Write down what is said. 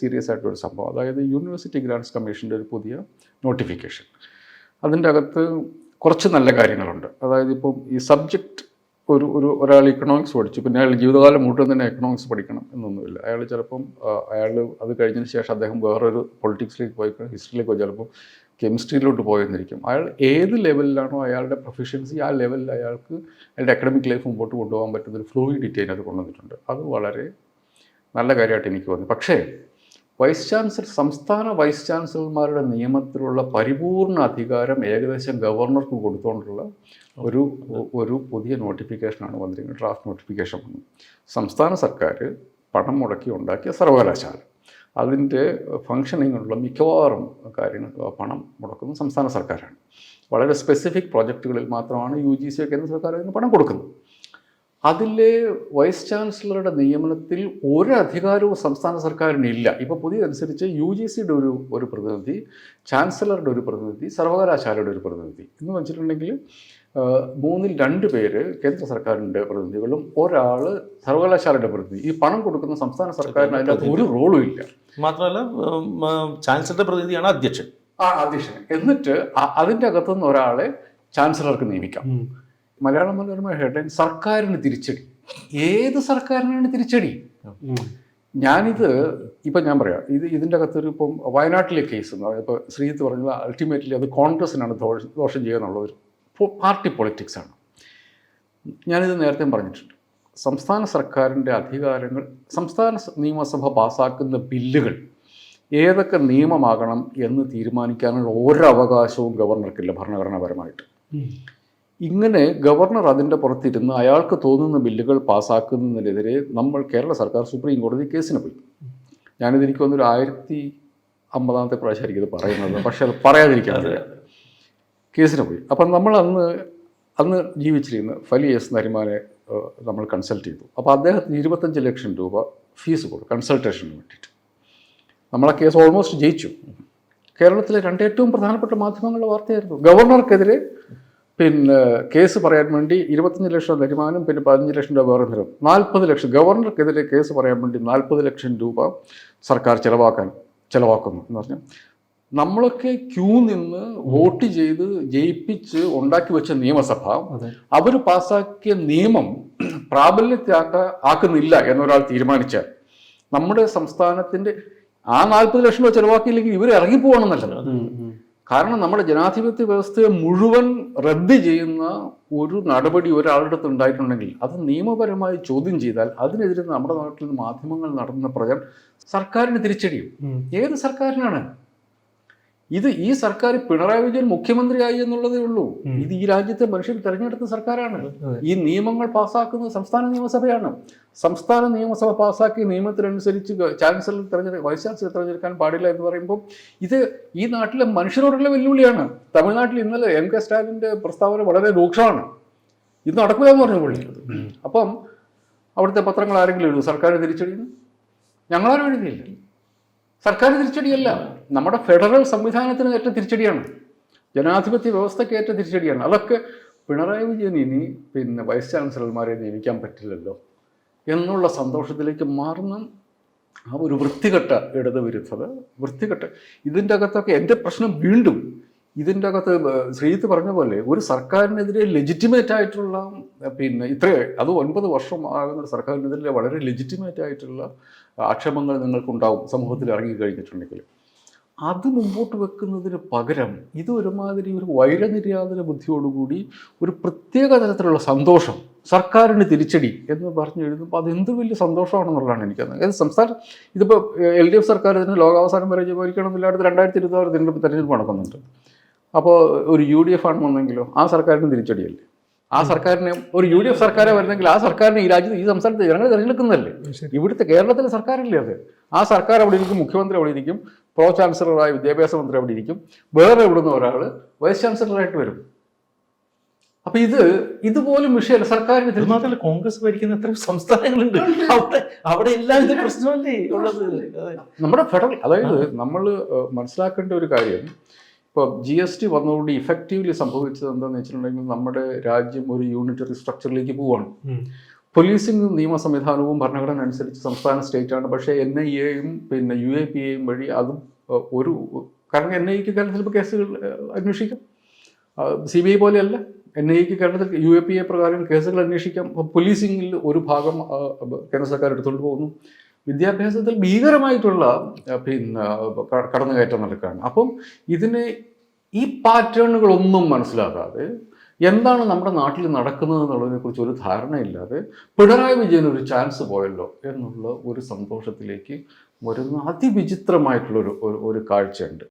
Serious ആയിട്ടൊരു സംഭവം. അതായത് യൂണിവേഴ്സിറ്റി ഗ്രാൻഡ്സ് കമ്മീഷന്റെ ഒരു പുതിയ നോട്ടിഫിക്കേഷൻ അതിന്റെ അകത്ത് കുറച്ച് നല്ല കാര്യങ്ങളുണ്ട്. അതായത് ഇപ്പം ഈ സബ്ജക്റ്റ് ഒരു ഒരു ഒരാൾ ഇക്കണോമിക്സ് പഠിച്ചു. പിന്നെ അയാൾ ജീവിതകാലം മുഴുവൻ തന്നെ എക്കണോമിക്സ് പഠിക്കണം എന്നൊന്നുമില്ല. അയാൾ ചിലപ്പം അയാൾ അത് കഴിഞ്ഞതിന് ശേഷം അദ്ദേഹം വേറൊരു പൊളിറ്റിക്സിലേക്ക് പോയി ഹിസ്റ്ററിയിലേക്ക് ചിലപ്പം കെമിസ്ട്രിയിലോട്ട് പോയെന്നിരിക്കും. അയാൾ ഏത് ലെവലിലാണോ അയാളുടെ പ്രൊഫഷൻസി ആ ലെവലിൽ അയാൾക്ക് അയാളുടെ അക്കാഡമിക് ലൈഫ് മുമ്പോട്ട് കൊണ്ടുപോകാൻ പറ്റുന്ന ഒരു ഫ്ലൂയിഡിറ്റി അതിനകത്ത് കൊണ്ടുവന്നിട്ടുണ്ട്. അത് വളരെ നല്ല കാര്യമായിട്ട് എനിക്ക് തോന്നി. പക്ഷേ വൈസ് ചാൻസലർ സംസ്ഥാന വൈസ് ചാൻസലർമാരുടെ നിയമത്തിലുള്ള പരിപൂർണ അധികാരം ഏകദേശം ഗവർണർക്ക് കൊടുത്തുകൊണ്ടുള്ള ഒരു ഒരു പുതിയ നോട്ടിഫിക്കേഷനാണ് വന്നിരിക്കുന്നത് ഡ്രാഫ്റ്റ് നോട്ടിഫിക്കേഷൻ വന്നു സംസ്ഥാന സർക്കാർ പണം മുടക്കി ഉണ്ടാക്കിയ സർവകലാശാല. അതിന്റെ ഫങ്ഷനിങ്ങിനുള്ള മിക്കവാറും കാര്യങ്ങൾ പണം മുടക്കുന്ന സംസ്ഥാന സർക്കാരാണ്. വളരെ സ്പെസിഫിക് പ്രോജക്റ്റുകളിൽ മാത്രമാണ് യു ജി സി കേന്ദ്ര സർക്കാർ അതിന് പണം കൊടുക്കുന്നത്. അതിലെ വൈസ് ചാൻസലറുടെ നിയമനത്തിൽ ഒരു അധികാരവും സംസ്ഥാന സർക്കാരിന് ഇല്ല. ഇപ്പോൾ പുതിയതനുസരിച്ച് യു ജി സിയുടെ ഒരു ഒരു പ്രതിനിധി ചാൻസലറുടെ ഒരു പ്രതിനിധി സർവകലാശാലയുടെ ഒരു പ്രതിനിധി എന്ന് വെച്ചിട്ടുണ്ടെങ്കിൽ മൂന്നിൽ രണ്ട് പേര് കേന്ദ്ര സർക്കാരിന്റെ പ്രതിനിധികളും ഒരാൾ സർവകലാശാലയുടെ പ്രതിനിധി. ഈ പണം കൊടുക്കുന്ന സംസ്ഥാന സർക്കാരിന് അതിനകത്ത് ഒരു റോളും ഇല്ല. മാത്രമല്ല ചാൻസലറുടെ പ്രതിനിധിയാണ് അധ്യക്ഷൻ. ആ അധ്യക്ഷൻ. എന്നിട്ട് അതിന്റെ അകത്തുനിന്ന് ഒരാളെ ചാൻസലർക്ക് നിയമിക്കാം. മലയാളം മനോരമ ഹെഡ്ലൈൻ സർക്കാരിന് തിരിച്ചടി. ഏത് സർക്കാരിനാണ് തിരിച്ചടി? ഞാനിത് ഇപ്പം ഞാൻ പറയാം ഇത് ഇതിന്റെ അകത്തൊരു ഇപ്പം വയനാട്ടിലെ കേസ് എന്ന് പറയുന്നത്. ഇപ്പോൾ ശ്രീജിത്ത് പറഞ്ഞത് അൾട്ടിമേറ്റ്ലി അത് കോൺഗ്രസിനാണ് ദോഷ- ദോഷം ചെയ്യുക ഒരു പാർട്ടി പൊളിറ്റിക്സാണ് ഞാനിത് നേരത്തെ പറഞ്ഞിട്ടുണ്ട്. സംസ്ഥാന സർക്കാരിന്റെ അധികാരങ്ങൾ സംസ്ഥാന നിയമസഭ പാസ്സാക്കുന്ന ബില്ലുകൾ ഏതൊക്കെ നിയമമാകണം എന്ന് തീരുമാനിക്കാനുള്ള ഒരവകാശവും ഗവർണർക്കില്ല ഭരണഘടനാപരമായിട്ട്. ഇങ്ങനെ ഗവർണർ അതിന്റെ പുറത്തിരുന്ന് അയാൾക്ക് തോന്നുന്ന ബില്ലുകൾ പാസ്സാക്കുന്നതിനെതിരെ നമ്മൾ കേരള സർക്കാർ സുപ്രീം കോടതി കേസിന് പോയി. ഞാനിത് എനിക്ക് തോന്നുന്നു ഒരു ആയിരത്തി അമ്പതാമത്തെ പ്രാവശ്യമായിരിക്കും ഇത് പറയുന്നത്. പക്ഷെ അത് പറയാതിരിക്കാൻ കേസിന് പോയി. അപ്പം നമ്മൾ അന്ന് അന്ന് ജീവിച്ചിരുന്ന ഫലി എസ് നരിമാനെ നമ്മൾ കൺസൾട്ട് ചെയ്തു. അപ്പോൾ അദ്ദേഹത്തിന് ഇരുപത്തഞ്ച് ലക്ഷം രൂപ ഫീസ് കൊടുക്കും കൺസൾട്ടേഷന് വേണ്ടിയിട്ട്. നമ്മളെ കേസ് ഓൾമോസ്റ്റ് ജയിച്ചു. കേരളത്തിലെ രണ്ട് ഏറ്റവും പ്രധാനപ്പെട്ട മാധ്യമങ്ങളുടെ വാർത്തയായിരുന്നു. ഗവർണർക്കെതിരെ പിന്നെ കേസ് പറയാൻ വേണ്ടി ഇരുപത്തഞ്ച് ലക്ഷം വരുമാനം പിന്നെ പതിനഞ്ച് ലക്ഷം രൂപ വേറെ തരും നാൽപ്പത് ലക്ഷം. ഗവർണർക്കെതിരെ കേസ് പറയാൻ വേണ്ടി നാൽപ്പത് ലക്ഷം രൂപ സർക്കാർ ചിലവാക്കാൻ ചിലവാക്കുന്നു എന്ന് പറഞ്ഞാൽ. നമ്മളൊക്കെ ക്യൂ നിന്ന് വോട്ട് ചെയ്ത് ജയിപ്പിച്ച് ഉണ്ടാക്കി വെച്ച നിയമസഭ അവർ പാസ്സാക്കിയ നിയമം പ്രാബല്യത്തിലാക്ക ആക്കുന്നില്ല എന്നൊരാൾ തീരുമാനിച്ചാൽ നമ്മുടെ സംസ്ഥാനത്തിന്റെ ആ നാൽപ്പത് ലക്ഷം രൂപ ചെലവാക്കിയില്ലെങ്കിൽ ഇവർ ഇറങ്ങിപ്പോകണമെന്നല്ല കാരണം നമ്മുടെ ജനാധിപത്യ വ്യവസ്ഥയെ മുഴുവൻ റദ്ദ് ചെയ്യുന്ന ഒരു നടപടി ഒരാളുടെ അടുത്ത് ഉണ്ടായിട്ടുണ്ടെങ്കിൽ അത് നിയമപരമായി ചോദ്യം ചെയ്താൽ അതിനെതിരെ നമ്മുടെ നാട്ടിൽ മാധ്യമങ്ങൾ നടത്തുന്ന പ്രചരണം സർക്കാരിന് തിരിച്ചടിയും. ഏത് സർക്കാരിനാണ്? ഇത് ഈ സർക്കാർ പിണറായി വിജയൻ മുഖ്യമന്ത്രിയായി എന്നുള്ളതേ ഉള്ളൂ. ഇത് ഈ രാജ്യത്തെ മനുഷ്യർ തെരഞ്ഞെടുത്ത സർക്കാരാണ്. ഈ നിയമങ്ങൾ പാസ്സാക്കുന്നത് സംസ്ഥാന നിയമസഭയാണ്. സംസ്ഥാന നിയമസഭ പാസ്സാക്കിയ നിയമത്തിനനുസരിച്ച് ചാൻസലർ തെരഞ്ഞെടുക്ക വൈസ് ചാൻസലർ തെരഞ്ഞെടുക്കാൻ പാടില്ല എന്ന് പറയുമ്പോൾ ഇത് ഈ നാട്ടിലെ മനുഷ്യരോടുള്ള വെല്ലുവിളിയാണ്. തമിഴ്നാട്ടിൽ ഇന്നലെ എം കെ സ്റ്റാലിന്റെ പ്രസ്താവന വളരെ രൂക്ഷമാണ്. ഇത് നടക്കില്ല എന്ന് പറഞ്ഞു പുള്ളി. അപ്പം അവിടുത്തെ പത്രങ്ങൾ ആരെങ്കിലും എഴുതും സർക്കാർ തിരിച്ചടിയുന്നു. ഞങ്ങളാരും എഴുതിയില്ല. സർക്കാർ തിരിച്ചടിയല്ല. നമ്മുടെ ഫെഡറൽ സംവിധാനത്തിന് ഏറ്റ തിരിച്ചടിയാണ്. ജനാധിപത്യ വ്യവസ്ഥയ്ക്ക് ഏറ്റ തിരിച്ചടിയാണ്. അതൊക്കെ പിണറായി വിജയൻ ഇനി പിന്നെ വൈസ് ചാൻസലർമാരെ നിയമിക്കാൻ പറ്റില്ലല്ലോ എന്നുള്ള സന്തോഷത്തിലേക്ക് മാറുന്ന ആ ഒരു വൃത്തികെട്ട ഇടതുവിരുദ്ധത വൃത്തികെട്ട ഇതിന്റെ അകത്തൊക്കെ എന്റെ പ്രശ്നം വീണ്ടും ഇതിന്റെ അകത്ത് ശ്രീജിത്ത് പറഞ്ഞ പോലെ ഒരു സർക്കാരിനെതിരെ ലെജിറ്റിമേറ്റ് ആയിട്ടുള്ള പിന്നെ ഇത്ര അത് ഒൻപത് വർഷം ആകുന്ന സർക്കാരിനെതിരെ വളരെ ലെജിറ്റിമേറ്റ് ആയിട്ടുള്ള ആക്ഷേപങ്ങൾ നിങ്ങൾക്കുണ്ടാവും സമൂഹത്തിൽ ഇറങ്ങി കഴിഞ്ഞിട്ടുണ്ടെങ്കിൽ. അത് മുമ്പോട്ട് വെക്കുന്നതിന് പകരം ഇത് ഒരുമാതിരി ഒരു വൈരനിര്യാതന ബുദ്ധിയോടുകൂടി ഒരു പ്രത്യേക തരത്തിലുള്ള സന്തോഷം സർക്കാരിന് തിരിച്ചടി എന്ന് പറഞ്ഞു എഴുതുമ്പോൾ അത് എന്ത് വലിയ സന്തോഷമാണെന്നുള്ളതാണ് എനിക്കത് അതായത് സംസ്ഥാനം ഇതിപ്പോൾ എൽ ഡി എഫ് സർക്കാർ ഇതിന് ലോകാവസാനം വരെ ജയിക്കണമെന്നില്ല അടുത്ത് രണ്ടായിരത്തി ഇരുപത്തി ആറ് തിരഞ്ഞെടുപ്പ് തെരഞ്ഞെടുപ്പ് നടക്കുന്നുണ്ട്. അപ്പോൾ ഒരു യു ഡി എഫ് ആണ് വന്നെങ്കിലോ ആ സർക്കാരിന് തിരിച്ചടിയല്ലേ? ആ സർക്കാരിനെ ഒരു യു ഡി എഫ് സർക്കാരെ വരുന്നെങ്കിൽ ആ സർക്കാരിനെ ഈ രാജ്യത്ത് ഈ സംസ്ഥാനത്ത് ജനങ്ങൾ തിരഞ്ഞെടുക്കുന്നതല്ലേ? ഇവിടുത്തെ കേരളത്തിലെ സർക്കാരല്ലേ അത്? ആ സർക്കാർ അവിടെ ഇരിക്കും മുഖ്യമന്ത്രി അവിടെ ഇരിക്കും പ്രോ ചാൻസലറായ വിദ്യാഭ്യാസ മന്ത്രി അവിടെ ഇരിക്കും. വേറെ ഇവിടുന്ന് ഒരാൾ വൈസ് ചാൻസലറായിട്ട് വരും. അപ്പൊ ഇത് ഇതുപോലും വിഷയമല്ല. സർക്കാരിന് മാത്രമല്ല കോൺഗ്രസ് ഭരിക്കുന്ന എത്ര സംസ്ഥാനങ്ങളുണ്ട്. അവിടെ അവിടെ എല്ലാം ഇത് പ്രശ്നമല്ലേ ഉള്ളത്? നമ്മുടെ ഫെഡറൽ അതായത് നമ്മൾ മനസ്സിലാക്കേണ്ട ഒരു കാര്യം ഇപ്പോൾ ജി എസ് ടി വന്നതുകൊണ്ട് ഇഫക്റ്റീവ്ലി സംഭവിച്ചത് എന്താണെന്ന് വെച്ചിട്ടുണ്ടെങ്കിൽ നമ്മുടെ രാജ്യം ഒരു യൂണിറ്ററി സ്ട്രക്ചറിലേക്ക് പോവാണ്. പോലീസിംഗ് നിയമ സംവിധാനവും ഭരണഘടന അനുസരിച്ച് സംസ്ഥാന സ്റ്റേറ്റ് ആണ്. പക്ഷേ എൻ ഐ എയും പിന്നെ യു എ പി എയും വഴി അതും ഒരു കാരണം എൻ ഐക്ക് കേരളത്തിൽ ഇപ്പോൾ കേസുകൾ അന്വേഷിക്കാം. സി ബി ഐ പോലെയല്ല. എൻ ഐക്ക് കേരളത്തിൽ യു എ പി എ പ്രകാരം കേസുകൾ അന്വേഷിക്കാം. പോലീസിംഗിൽ ഒരു ഭാഗം കേന്ദ്ര സർക്കാർ എടുത്തുകൊണ്ട് പോകുന്നു. വിദ്യാഭ്യാസത്തിൽ ഭീകരമായിട്ടുള്ള പിന്നെ കടന്നുകയറ്റം നടക്കുകയാണ്. അപ്പം ഇതിന് ഈ പാറ്റേണുകളൊന്നും മനസ്സിലാക്കാതെ എന്താണ് നമ്മുടെ നാട്ടിൽ നടക്കുന്നത് എന്നുള്ളതിനെ കുറിച്ച് ഒരു ധാരണയില്ലാതെ പിണറായി വിജയൻ ഒരു ചാൻസ് പോയല്ലോ എന്നുള്ള ഒരു സന്തോഷത്തിലേക്ക് വരുന്ന അതിവിചിത്രമായിട്ടുള്ളൊരു ഒരു കാഴ്ചയുണ്ട്.